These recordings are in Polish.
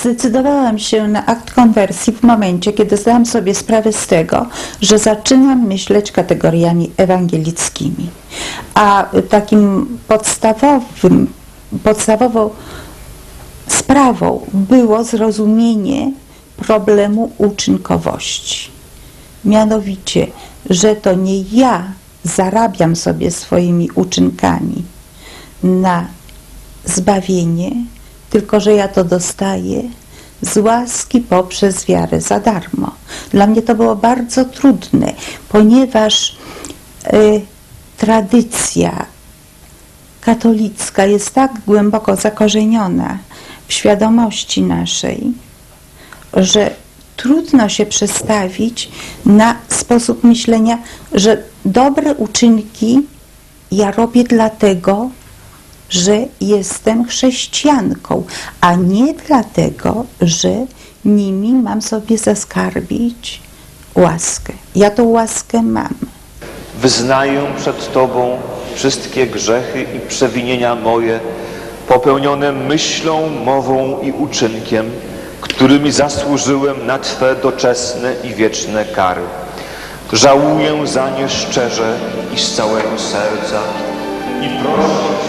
Zdecydowałam się na akt konwersji w momencie, kiedy zdałam sobie sprawę z tego, że zaczynam myśleć kategoriami ewangelickimi. A takim podstawowym, podstawową sprawą było zrozumienie problemu uczynkowości. Mianowicie, że to nie ja zarabiam sobie swoimi uczynkami na zbawienie, tylko że ja to dostaję z łaski poprzez wiarę za darmo. Dla mnie to było bardzo trudne, ponieważ y, tradycja katolicka jest tak głęboko zakorzeniona w świadomości naszej, że trudno się przestawić na sposób myślenia, że dobre uczynki ja robię dlatego, że jestem chrześcijanką, a nie dlatego, że nimi mam sobie zaskarbić łaskę. Ja tą łaskę mam. Wyznaję przed Tobą wszystkie grzechy i przewinienia moje, popełnione myślą, mową i uczynkiem, którymi zasłużyłem na Twe doczesne i wieczne kary. Żałuję za nie szczerze i z całego serca i proszę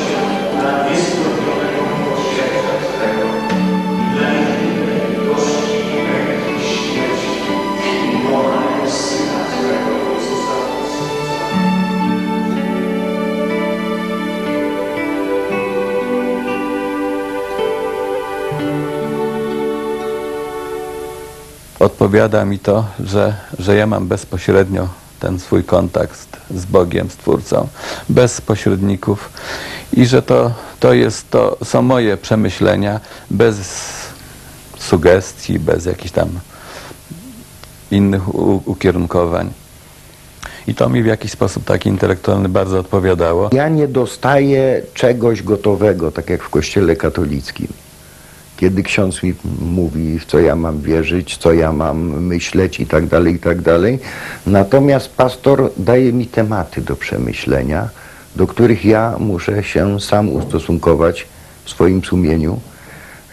odpowiada mi to, że, że ja mam bezpośrednio ten swój kontakt z Bogiem, z Twórcą, bez pośredników i że to, to, jest, to są moje przemyślenia, bez sugestii, bez jakichś tam innych ukierunkowań. I to mi w jakiś sposób taki intelektualny bardzo odpowiadało. Ja nie dostaję czegoś gotowego, tak jak w kościele katolickim. Kiedy ksiądz mi mówi, w co ja mam wierzyć, co ja mam myśleć i tak dalej, i tak dalej. Natomiast pastor daje mi tematy do przemyślenia, do których ja muszę się sam ustosunkować w swoim sumieniu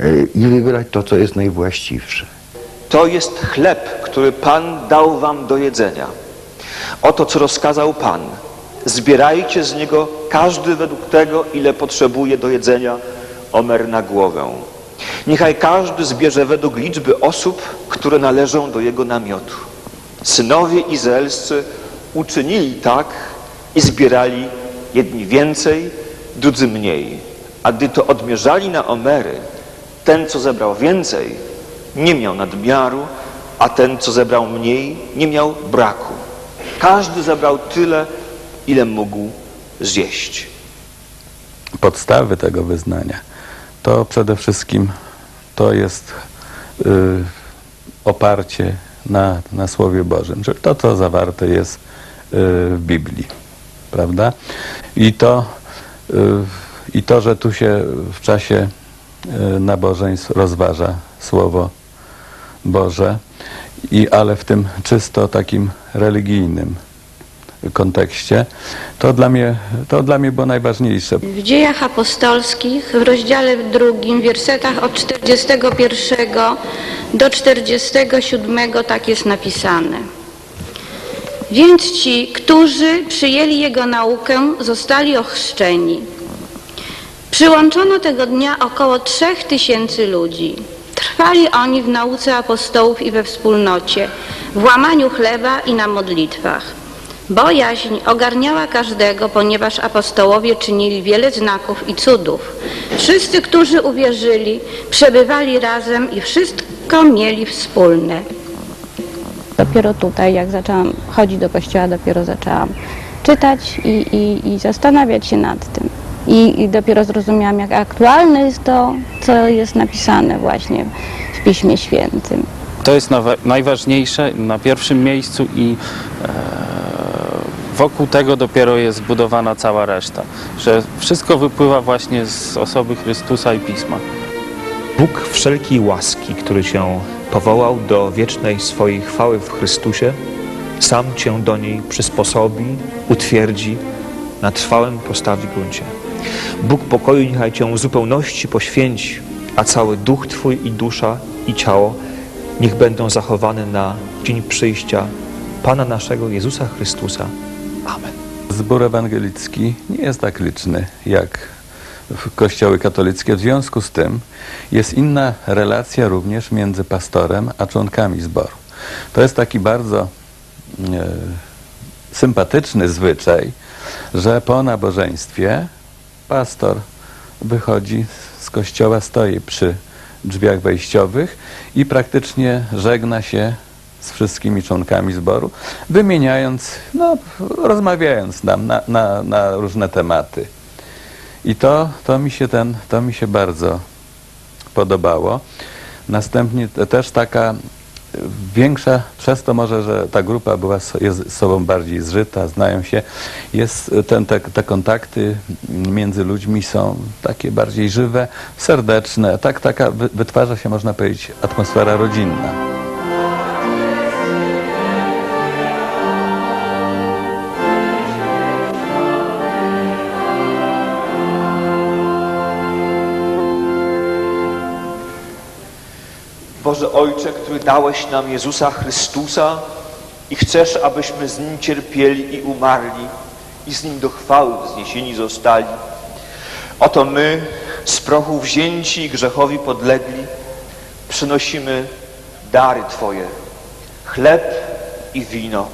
y, i wybrać to, co jest najwłaściwsze. To jest chleb, który Pan dał wam do jedzenia. Oto, co rozkazał Pan. Zbierajcie z niego każdy według tego, ile potrzebuje do jedzenia omer na głowę. Niechaj każdy zbierze według liczby osób, które należą do jego namiotu. Synowie izraelscy uczynili tak i zbierali jedni więcej, drudzy mniej. A gdy to odmierzali na omery, ten, co zebrał więcej, nie miał nadmiaru, a ten, co zebrał mniej, nie miał braku. Każdy zebrał tyle, ile mógł zjeść. podstawy tego wyznania, to przede wszystkim to jest y, oparcie na, na Słowie Bożym, że to, co zawarte jest y, w Biblii, prawda? I to, y, I to, że tu się w czasie y, nabożeństw rozważa Słowo Boże, i, ale w tym czysto takim religijnym kontekście, to dla mnie, to dla mnie było najważniejsze. W dziejach apostolskich w rozdziale drugim, w wersetach od 41 do 47 tak jest napisane. Więc ci, którzy przyjęli Jego naukę, zostali ochrzczeni. Przyłączono tego dnia około trzech tysięcy ludzi. Trwali oni w nauce apostołów i we wspólnocie, w łamaniu chleba i na modlitwach. Bojaźń ogarniała każdego, ponieważ apostołowie czynili wiele znaków i cudów. Wszyscy, którzy uwierzyli, przebywali razem i wszystko mieli wspólne. Dopiero tutaj, jak zaczęłam chodzić do kościoła, dopiero zaczęłam czytać i, i, i zastanawiać się nad tym. I, I dopiero zrozumiałam, jak aktualne jest to, co jest napisane właśnie w Piśmie Świętym. To jest najważniejsze na pierwszym miejscu i e, wokół tego dopiero jest zbudowana cała reszta. Że wszystko wypływa właśnie z osoby Chrystusa i Pisma. Bóg wszelkiej łaski, który Cię powołał do wiecznej swojej chwały w Chrystusie, sam Cię do niej przysposobi, utwierdzi, na trwałym postawi gruncie. Bóg pokoju niechaj Cię w zupełności poświęci, a cały duch Twój i dusza i ciało niech będą zachowane na dzień przyjścia Pana naszego Jezusa Chrystusa. Amen. Zbór ewangelicki nie jest tak liczny jak kościoły katolickie. W związku z tym jest inna relacja również między pastorem a członkami zboru. To jest taki bardzo e, sympatyczny zwyczaj, że po nabożeństwie pastor wychodzi z kościoła, stoi przy drzwiach wejściowych i praktycznie żegna się z wszystkimi członkami zboru, wymieniając, no, rozmawiając nam na, na, na różne tematy. I to, to, mi się ten, to mi się bardzo podobało. Następnie te- też taka y, większa, przez to może, że ta grupa była, jest z sobą bardziej zżyta, znają się, jest y, ten, te, te kontakty między ludźmi są takie bardziej żywe, serdeczne, tak taka wy, wytwarza się, można powiedzieć, atmosfera rodzinna. Boże Ojcze, który dałeś nam Jezusa Chrystusa i chcesz, abyśmy z Nim cierpieli i umarli i z Nim do chwały wzniesieni zostali. Oto my, z prochu wzięci i grzechowi podlegli, przynosimy dary Twoje, chleb i wino.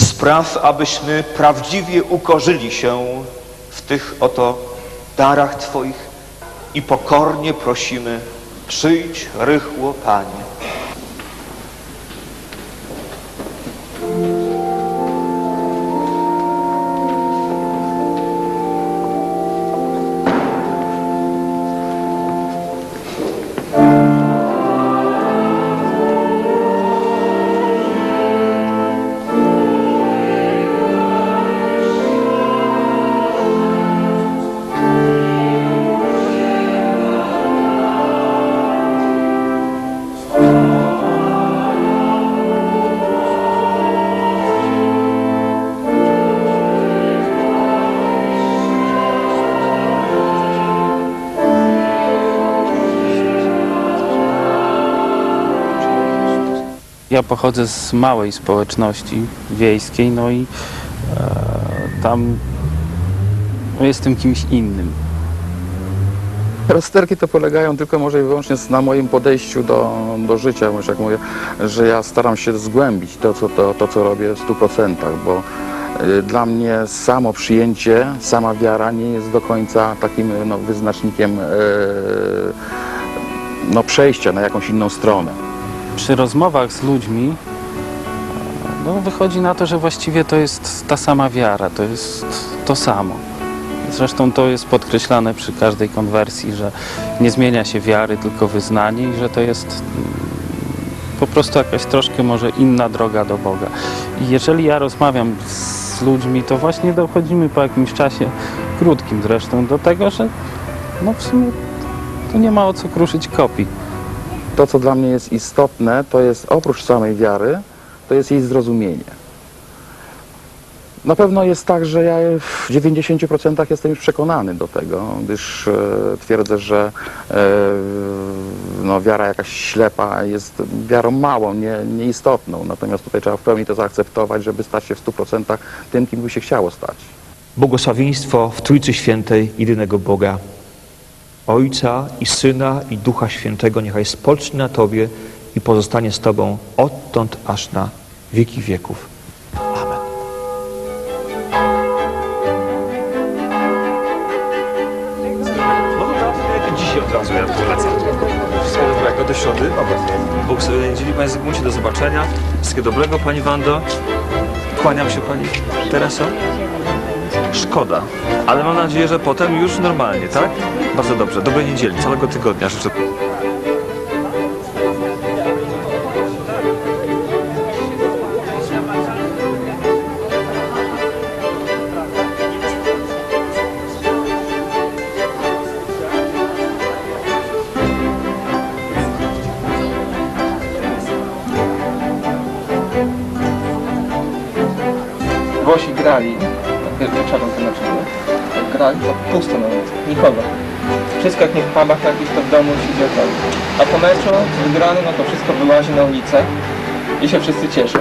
Spraw, abyśmy prawdziwie ukorzyli się w tych oto darach Twoich i pokornie prosimy, przyjdź rychło, Panie. Ja pochodzę z małej społeczności wiejskiej, no i e, tam jestem kimś innym. Rozterki to polegają tylko może i wyłącznie na moim podejściu do, do życia, już jak mówię, że ja staram się zgłębić to, co, to, to, co robię w 100%, bo y, dla mnie samo przyjęcie, sama wiara nie jest do końca takim no, wyznacznikiem y, no, przejścia na jakąś inną stronę. Przy rozmowach z ludźmi no, wychodzi na to, że właściwie to jest ta sama wiara, to jest to samo. Zresztą to jest podkreślane przy każdej konwersji, że nie zmienia się wiary, tylko wyznanie i że to jest mm, po prostu jakaś troszkę może inna droga do Boga. I jeżeli ja rozmawiam z ludźmi, to właśnie dochodzimy po jakimś czasie, krótkim zresztą, do tego, że no w sumie to nie ma o co kruszyć kopii. To, co dla mnie jest istotne, to jest oprócz samej wiary, to jest jej zrozumienie. Na pewno jest tak, że ja w 90% jestem już przekonany do tego, gdyż e, twierdzę, że e, no, wiara jakaś ślepa jest wiarą małą, nie, nieistotną. Natomiast tutaj trzeba w pełni to zaakceptować, żeby stać się w 100% tym, kim by się chciało stać. Błogosławieństwo w Trójcy Świętej jedynego Boga, Ojca i Syna i Ducha Świętego niechaj spocznie na Tobie i pozostanie z Tobą odtąd aż na wieki wieków. Amen. No to dzisiaj od razu ja dobrego, do środy. Bóg sobie niedzieli, Panie Zygmuncie, do zobaczenia. Wszystkiego dobrego, Pani Wando. Kłaniam się Pani Tereso. Szkoda, ale mam nadzieję, że potem już normalnie, tak? Bardzo dobrze, dobrej niedzieli, całego tygodnia życzę. Włosi grali, wieczorem to znaczy, grali to pusto nawet, nikogo. Wszystko jak nie w pubach takich, to w domu siedzi okoli. A po meczu wygrany, no to wszystko wyłazi na ulicę i się wszyscy cieszą.